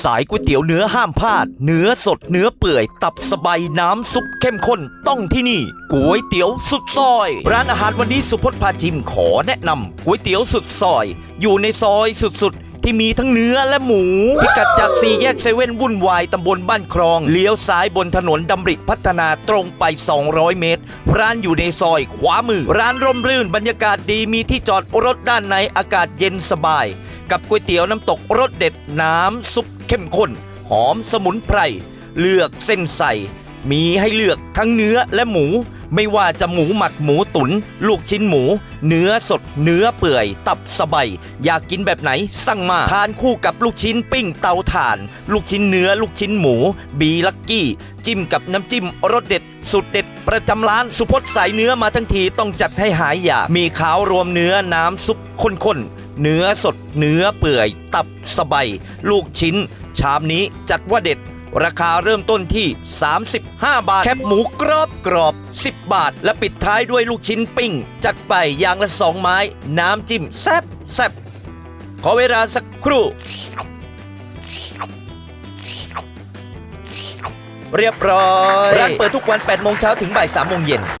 สายก๋วยเตี๋ยวเนื้อห้ามพลาด เนื้อสดเนื้อเปื่อย ตับสบายน้ำซุปเข้มข้นต้องที่นี่ก๋วยเตี๋ยวสุดซอย ร้านอาหารวันนี้สุพจน์พาชิมขอแนะนำก๋วยเตี๋ยวสุดซอย อยู่ในซอยสุดๆ ที่มีทั้งเนื้อและหมู พิกัดจากสี่แยกเซเว่นวุ่นวายตำบลบ้านครอง เลี้ยวซ้ายบนถนนดำริพัฒนาตรงไป 200 เมตร ร้านอยู่ในซอยขวามือ ร้านร่มรื่นบรรยากาศดีมีที่จอดรถด้านในอากาศเย็นสบาย กับก๋วยเตี๋ยวน้ำตกรสเด็ดน้ำซุปเข้มข้น หอมสมุนไพร เลือกเส้นใส่มีให้เลือกทั้งเนื้อและหมู ไม่ว่าจะหมูหมักหมูตุน ลูกชิ้นหมู เนื้อสด เนื้อเปื่อย ตับสบายอยากกินแบบไหนสั่งมา ทานคู่กับลูกชิ้นปิ้งเตาถ่าน ลูกชิ้นเนื้อลูกชิ้นหมู บีลักกี้ จิ้มกับน้ำจิ้มรสเด็ดสุดเด็ดประจำร้านสุพจน์สายเนื้อมาทั้งทีต้องจัดให้หายอยากมีขาวรวมเนื้อน้ำซุปข้นๆเนื้อสด เนื้อเปื่อย ตับสบายลูกชิ้น ชามนี้จัดว่าเด็ด ราคาเริ่มต้นที่ 35 บาท แคบหมูกรอบกรอบ 10 บาท และปิดท้ายด้วยลูกชิ้นปิ้ง จัดไปอย่างละสองไม้ น้ำจิ้มแซ่บแซ่บขอเวลาสักครู่ เรียบร้อย ร้านเปิดทุกวัน 8 โมงเช้าถึงบ่าย 3 โมงเย็น